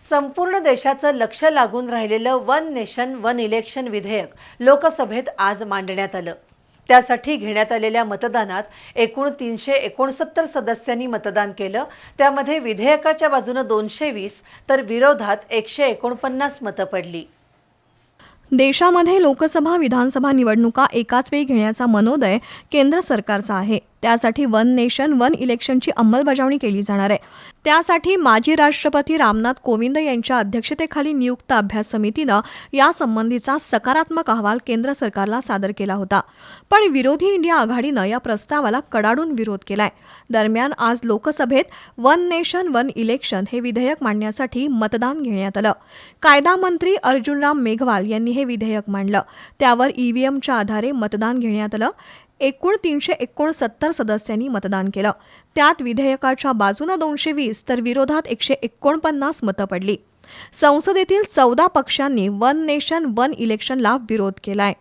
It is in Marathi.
संपूर्ण देशाचं लक्ष लागून राहिलेलं वन नेशन वन इलेक्शन विधेयक लोकसभेत आज मांडण्यात आलं. त्यासाठी घेण्यात आलेल्या मतदानात एकूण तीनशे एकोणसत्तर सदस्यांनी मतदान केलं. त्यामध्ये विधेयकाच्या बाजूनं दोनशे वीस तर विरोधात एकशे एकोणपन्नास मतं पडली. देशामध्ये लोकसभा विधानसभा निवडणुका एकाच वेळी घेण्याचा मनोदय केंद्र सरकारचा आहे. त्यासाठी वन नेशन वन इलेक्शनची अंमलबजावणी केली जाणार आहे. त्यासाठी माजी राष्ट्रपती रामनाथ कोविंद यांच्या अध्यक्षतेखाली नियुक्त अभ्यास समितीनं यासंबंधीचा सकारात्मक अहवाल केंद्र सरकारला सादर केला होता. पण विरोधी इंडिया आघाडीनं या प्रस्तावाला कडाडून विरोध केलाय. दरम्यान आज लोकसभेत वन नेशन वन इलेक्शन हे विधेयक मांडण्यासाठी मतदान घेण्यात आलं. कायदा मंत्री अर्जुनराम मेघवाल यांनी हे विधेयक मांडलं. त्यावर ईव्हीएमच्या आधारे मतदान घेण्यात आलं. एकूण तीनशे एकोणसत्तर सदस्यांनी मतदान केलं. त्यात विधेयकाच्या बाजूनं दोनशे वीस तर विरोधात एकशे एकोणपन्नास मतं पडली. संसदेतील चौदा पक्षांनी वन नेशन वन इलेक्शनला विरोध केलाय.